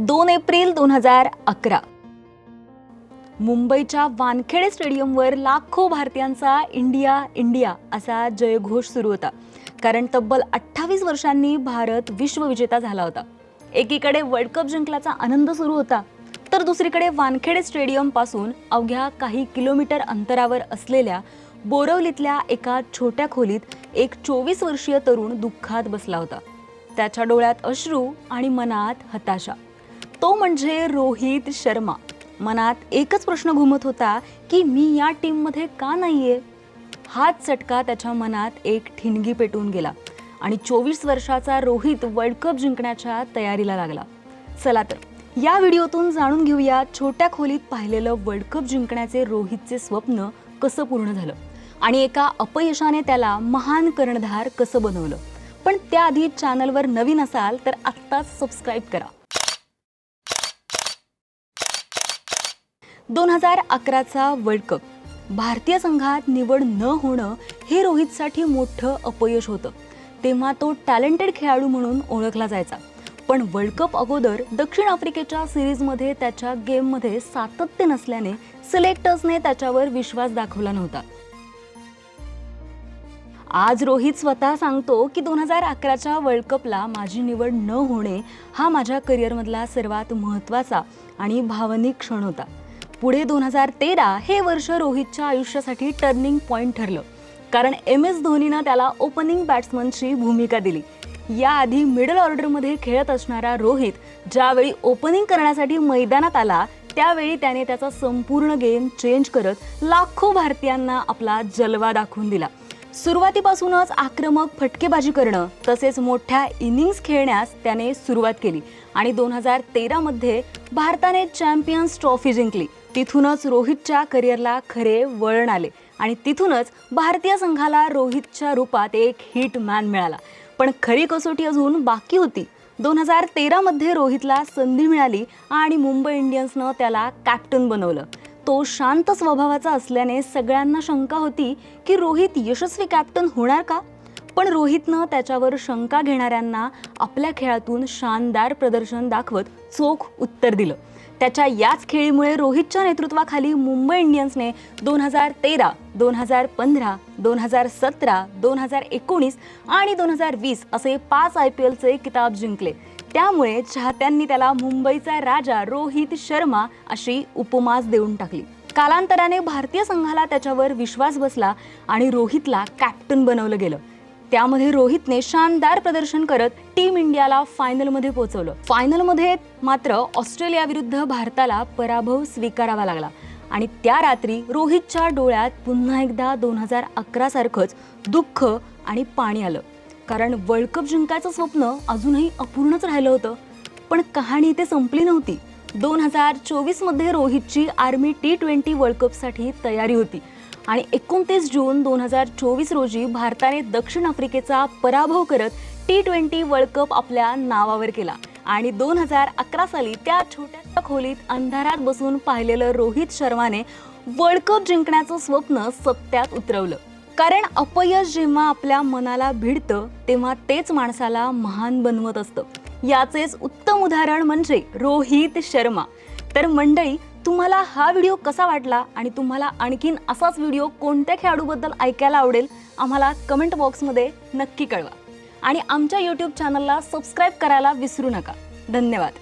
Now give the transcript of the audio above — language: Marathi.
दोन एप्रिल दोन हजार अकरा. मुंबईच्या वानखेडे स्टेडियमवर लाखो भारतीयांचा इंडिया इंडिया असा जयघोष सुरू होता. कारण तब्बल अठ्ठावीस वर्षांनी भारत विश्वविजेता झाला होता. एकीकडे वर्ल्ड कप जिंकल्याचा आनंद सुरू होता तर दुसरीकडे वानखेडे स्टेडियमपासून अवघ्या काही किलोमीटर अंतरावर असलेल्या बोरवलीतल्या एका छोट्या खोलीत एक चोवीस वर्षीय तरुण दुःखात बसला होता. त्याच्या डोळ्यात अश्रू आणि मनात हताशा. तो म्हणजे रोहित शर्मा. मनात एकच प्रश्न घुमत होता की मी या टीममध्ये का नाहीये? हाच चटका त्याच्या मनात एक ठिणगी पेटून गेला आणि चोवीस वर्षाचा रोहित वर्ल्ड कप जिंकण्याच्या तयारीला लागला. चला तर या व्हिडिओतून जाणून घेऊया छोट्या खोलीत पाहिलेलं वर्ल्ड कप जिंकण्याचे रोहितचे स्वप्न कसं पूर्ण झालं आणि एका अपयशाने त्याला महान कर्णधार कसं बनवलं. पण त्याआधी चॅनलवर नवीन असाल तर आत्ताच सबस्क्राईब करा. दोन हजार अकराचा वर्ल्ड कप. भारतीय संघात निवड न होणं हे रोहितसाठी मोठं अपयश होतं. तेव्हा तो टॅलेंटेड खेळाडू म्हणून ओळखला जायचा. पण वर्ल्ड कप अगोदर दक्षिण आफ्रिकेच्या सिरीजमध्ये त्याच्या गेममध्ये सातत्य नसल्याने सिलेक्टर्सने त्याच्यावर विश्वास दाखवला नव्हता. आज रोहित स्वतः सांगतो की दोन हजार अकराच्या वर्ल्ड कपला माझी निवड न होणे हा माझ्या करिअरमधला सर्वात महत्त्वाचा आणि भावनिक क्षण होता. पुढे दोन हजार तेरा हे वर्ष रोहितच्या आयुष्यासाठी टर्निंग पॉईंट ठरलं. कारण एम एस धोनीनं त्याला ओपनिंग बॅट्समनची भूमिका दिली. याआधी मिडल ऑर्डरमध्ये खेळत असणारा रोहित ज्यावेळी ओपनिंग करण्यासाठी मैदानात आला त्यावेळी त्याने त्याचा संपूर्ण गेम चेंज करत लाखो भारतीयांना आपला जलवा दाखवून दिला. सुरुवातीपासूनच आक्रमक फटकेबाजी करणं तसेच मोठ्या इनिंग्स खेळण्यास त्याने सुरुवात केली. आणि दोन हजार तेरामध्ये भारताने चॅम्पियन्स ट्रॉफी जिंकली. तिथूनच रोहितच्या करिअरला खरे वळण आले आणि तिथूनच भारतीय संघाला रोहितच्या रूपात एक हिट मॅन मिळाला. पण खरी कसोटी अजून बाकी होती. दोन हजार तेरामध्ये रोहितला संधी मिळाली आणि मुंबई इंडियन्सनं त्याला कॅप्टन बनवलं. तो शांत स्वभावाचा असल्याने सगळ्यांना शंका होती की रोहित यशस्वी कॅप्टन होणार का? पण रोहितनं त्याच्यावर शंका घेणाऱ्यांना आपल्या खेळातून शानदार प्रदर्शन दाखवत चोख उत्तर दिलं. त्याच्या याच खेळीमुळे रोहितच्या नेतृत्वाखाली मुंबई इंडियन्सने दोन हजार तेरा दोन हजार पंधरा दोन हजार सतरा दोन हजार एकोणीस आणि दोन हजार वीस असे पाच आय पी एलचे किताब जिंकले. त्यामुळे चाहत्यांनी त्याला मुंबईचा राजा रोहित शर्मा अशी उपमास देऊन टाकली. कालांतराने भारतीय संघाला त्याच्यावर विश्वास बसला आणि रोहितला कॅप्टन बनवलं गेलं. त्यामध्ये रोहितने शानदार प्रदर्शन करत टीम इंडियाला फायनलमध्ये पोहोचवलं. फायनलमध्ये मात्र ऑस्ट्रेलिया विरुद्ध भारताला पराभव स्वीकारावा लागला. आणि त्या रात्री रोहितच्या डोळ्यात पुन्हा एकदा दोन हजार अकरा सारखंच दुःख आणि पाणी आलं. कारण वर्ल्ड कप जिंकायचं स्वप्न अजूनही अपूर्णच राहिलं होतं. पण कहाणी इथे संपली नव्हती. दोन हजार चोवीसमध्ये रोहितची आर्मी टी ट्वेंटी वर्ल्ड कपसाठी तयारी होती. आणि एकोणतीस जून दोन हजार चोवीस रोजी भारताने दक्षिण आफ्रिकेचा पराभव करत टी ट्वेंटी वर्ल्ड कप आपल्या नावावर केला. आणि दोन हजार अकरा साली त्या छोट्याशा खोलीत अंधारात बसून पाहिलेलं रोहित शर्माने वर्ल्ड कप जिंकण्याचं स्वप्न सत्यात उतरवलं. कारण अपयश जेव्हा आपल्या मनाला भिडतं तेव्हा तेच माणसाला महान बनवत असतं. याचेच उत्तम उदाहरण म्हणजे रोहित शर्मा. तर मंडळी तुम्हाला हा व्हिडिओ कसा वाटला आणि तुम्हाला आणखीन असाच व्हिडिओ कोणत्या खेळाडूबद्दल ऐकायला आवडेल आम्हाला कमेंट बॉक्समध्ये नक्की कळवा. आणि आमच्या यूट्यूब चॅनलला सबस्क्राईब करायला विसरू नका. धन्यवाद.